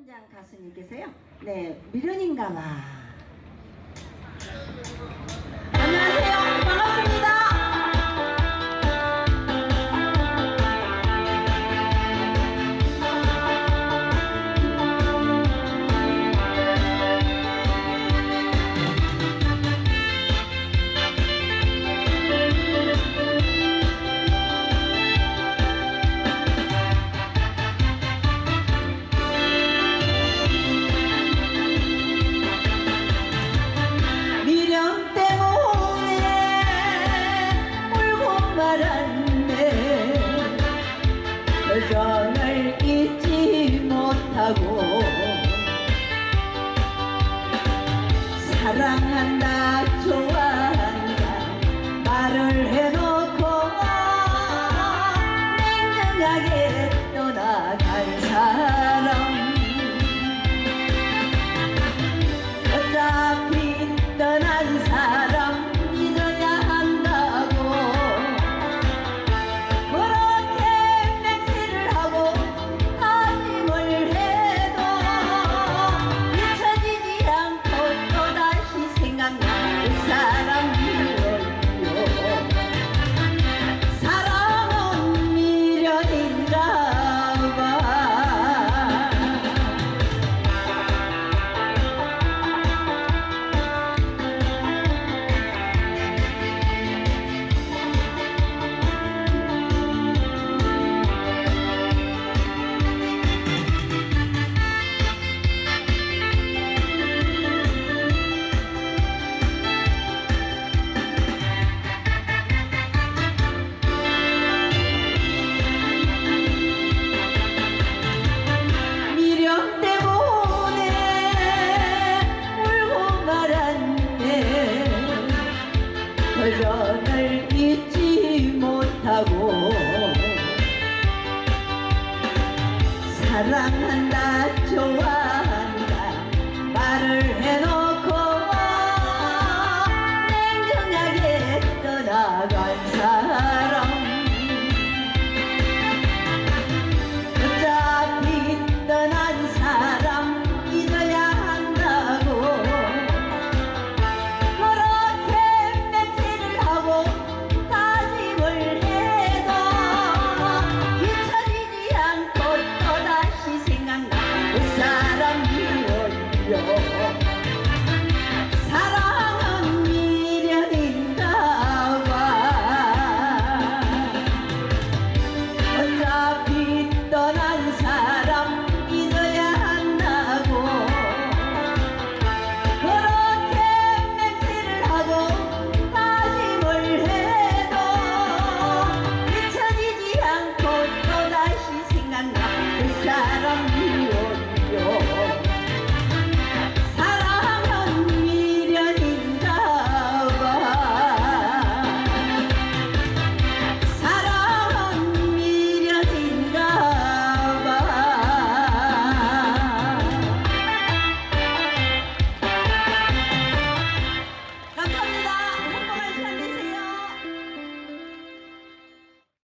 현장 가수님 계세요? 네, 미련인가 봐. 편을 잊지 못하고 사랑한다 좋아한다 말을 해도 시련을 잊지 못하고 사랑한다 좋아. inside.